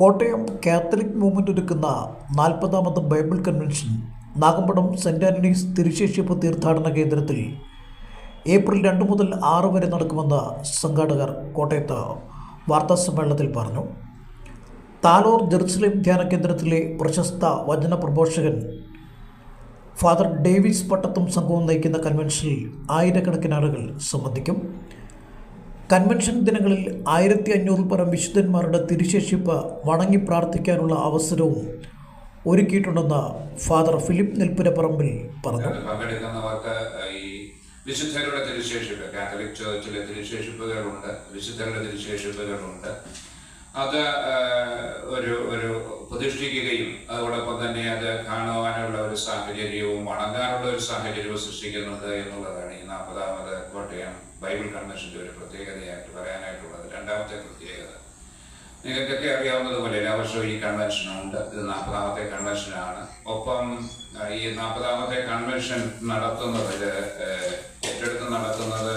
Kottayam Catholic movement ഒരുക്കുന്ന നാൽപ്പതാമത് Bible convention Nagampadam സെന്റ് ആന്റണീസ് തിരുശേഷിപ്പ് തീർത്ഥാടന കേന്ദ്രത്തിൽ ഏപ്രിൽ രണ്ട് മുതൽ ആറ് വരെ നടക്കുമെന്ന് സംഘാടകർ കോട്ടയത്ത് വാർത്താ സമ്മേളനത്തിൽ പറഞ്ഞു. താലോർ ജെറുസലേം ധ്യാന കേന്ദ്രത്തിലെ പ്രശസ്ത വചന പ്രഘോഷകൻ ഫാദർ ഡേവിസ് പട്ടത്തും സംഘവും നയിക്കുന്ന കൺവെൻഷനിൽ ആയിരക്കണക്കിന് ആളുകൾ സംബന്ധിക്കും. കൺവെൻഷൻ ദിനങ്ങളിൽ ആയിരത്തി അഞ്ഞൂറിൽ പരം വിശുദ്ധന്മാരുടെ തിരുശേഷിപ്പ് വണങ്ങി പ്രാർത്ഥിക്കാനുള്ള അവസരവും ഒരുക്കിയിട്ടുണ്ടെന്ന് ഫാദർ ഫിലിപ്പ് നെൽപ്പുരപ്പറമ്പിൽ പറഞ്ഞു. വിശുദ്ധരുടെ തിരുശേഷിപ്പ് കാത്തലിക് ചേർച്ചിലെ തിരുശേഷിപ്പുകളുണ്ട് വിശുദ്ധരുടെ തിരുശേഷിപ്പുകളുണ്ട്. അത് ഒരു ഒരു പ്രതിഷ്ഠിക്കുകയും അതോടൊപ്പം തന്നെ അത് കാണുവാനുള്ള ഒരു സാഹചര്യവും വണങ്ങാനുള്ള ഒരു സാഹചര്യവും സൃഷ്ടിക്കുന്നത് എന്നുള്ളതാണ് ഈ നാൽപ്പതാമത് കോട്ടയം ബൈബിൾ കൺവെൻഷന്റെ ഒരു പ്രത്യേകതയായിട്ട് പറയാനായിട്ടുള്ളത്. രണ്ടാമത്തെ പ്രത്യേകത. നിങ്ങൾക്കൊക്കെ അറിയാവുന്നതുപോലെ എല്ലാ വർഷവും ഈ കൺവെൻഷനുണ്ട്. ഇത് നാൽപ്പതാമത്തെ കൺവെൻഷനാണ്. ഒപ്പം ഈ നാൽപ്പതാമത്തെ കൺവെൻഷൻ നടത്തുന്നത് ഏറ്റെടുത്ത് നടത്തുന്നത്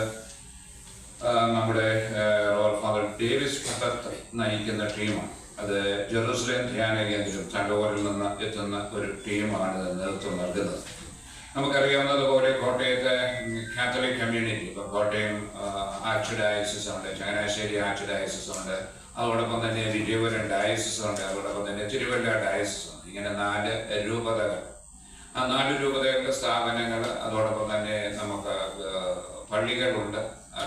നമ്മുടെ റോൾ ഫാദർ ഡേവിസ് ഭട്ടത്ത് നയിക്കുന്ന ടീമാണ്. അത് ജെറൂസലേം ധ്യാന കേന്ദ്രം തണ്ടോറിൽ നിന്ന് എത്തുന്ന ഒരു ടീമാണ് ഇത് നേതൃത്വം നൽകുന്നത്. നമുക്കറിയാവുന്നതുപോലെ കോട്ടയത്തെ കാത്തലിക് കമ്മ്യൂണിറ്റി ഇപ്പം കോട്ടയം ആർച്ച് ഡയസിസ് ഉണ്ട് ചങ്ങനാശ്ശേരി ആർച്ച് ഡയസിസ് ഉണ്ട് അതോടൊപ്പം തന്നെ വിജയപുരം ഡയസിസ് ഉണ്ട് അതോടൊപ്പം തന്നെ തിരുവല്ല ഡയസിസ് ഉണ്ട്. ഇങ്ങനെ നാല് രൂപതകൾ. ആ നാല് രൂപതകളുടെ സ്ഥാപനങ്ങൾ അതോടൊപ്പം തന്നെ നമുക്ക് പള്ളികളുണ്ട്.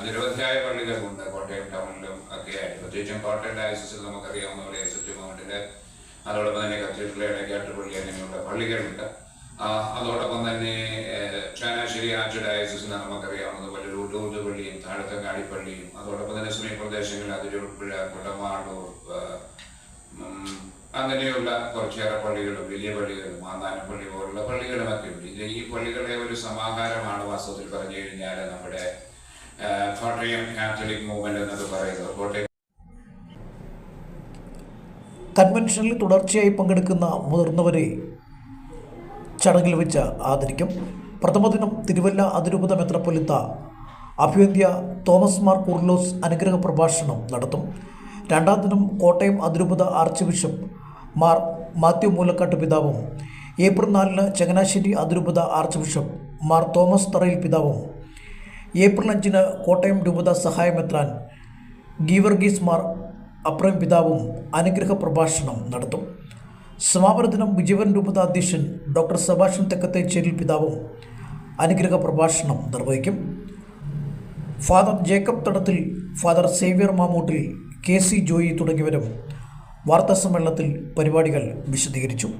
നിരവധിയായ പള്ളികളുണ്ട് കോട്ടയം ടൗണിലും ഒക്കെ ആയിട്ട്. പ്രത്യേകിച്ചും കോട്ടയം ഡയസിസിൽ നമുക്കറിയാവുന്ന പോലെ എസ് മൗണ്ടിൽ അതോടൊപ്പം തന്നെ കത്തീഡ്രൽ ഇടയ്ക്കാട്ടുപള്ളി അങ്ങനെയുള്ള പള്ളികളുണ്ട്. അതോടൊപ്പം തന്നെ ചാനാശ്ശേരി ആർച്ച് ഡയസിസിന് നമുക്കറിയാവുന്നത് പോലെ ലൂട്ടൂർജ് പള്ളിയും താഴത്തങ്ങാടി പള്ളിയും അതോടൊപ്പം തന്നെ സമീപ പ്രദേശങ്ങളിൽ കുടമാടൂർ അങ്ങനെയുള്ള കുറച്ചേറെ പള്ളികളും വലിയ പള്ളികളും മാന്നാനം പള്ളി പോലുള്ള പള്ളികളും ഒക്കെ ഉണ്ട്. ഇതിൽ ഈ പള്ളികളെ ഒരു സമാഹാരമാണ് വാസ്തവത്തിൽ പറഞ്ഞു കഴിഞ്ഞാൽ നമ്മുടെ കോട്ടയം കാത്തലിക് മൂവ്മെന്റ് എന്നൊക്കെ പറയുന്നത്. കോട്ടയം കൺവെൻഷനിൽ തുടർച്ചയായി പങ്കെടുക്കുന്ന മുതിർന്നവരെ ചടങ്ങിൽ വെച്ച് ആദരിക്കും. പ്രഥമ ദിനം തിരുവല്ല അതിരൂപത മെത്രപ്പൊലിത്ത അഭ്യന്ത്യ തോമസ് മാർ കുർലോസ് അനുഗ്രഹ പ്രഭാഷണം നടത്തും. രണ്ടാം ദിനം കോട്ടയം അതിരൂപത ആർച്ച് ബിഷപ്പ് മാർ മാത്യു മൂലക്കാട്ട് പിതാവും ഏപ്രിൽ നാലിന് ചങ്ങനാശ്ശേരി അതിരൂപത ആർച്ച് ബിഷപ്പ് മാർ തോമസ് തറയിൽ പിതാവും ഏപ്രിൽ അഞ്ചിന് കോട്ടയം രൂപത സഹായമെത്രാൻ ഗീവർഗീസ് മാർ അപ്രം പിതാവും അനുഗ്രഹ പ്രഭാഷണം നടത്തും. സമാപന ദിനം വിജയവൻ രൂപത അധ്യക്ഷൻ ഡോക്ടർ സബാഷൻ തെക്കത്തെ ചേരിൽ പിതാവും അനുഗ്രഹ പ്രഭാഷണം നിർവഹിക്കും. Father Jacob Thadathil Father Xavier Mamoottil K C Joy തുടങ്ങിയവരും വാർത്താസമ്മേളനത്തിൽ പരിപാടികൾ വിശദീകരിച്ചു.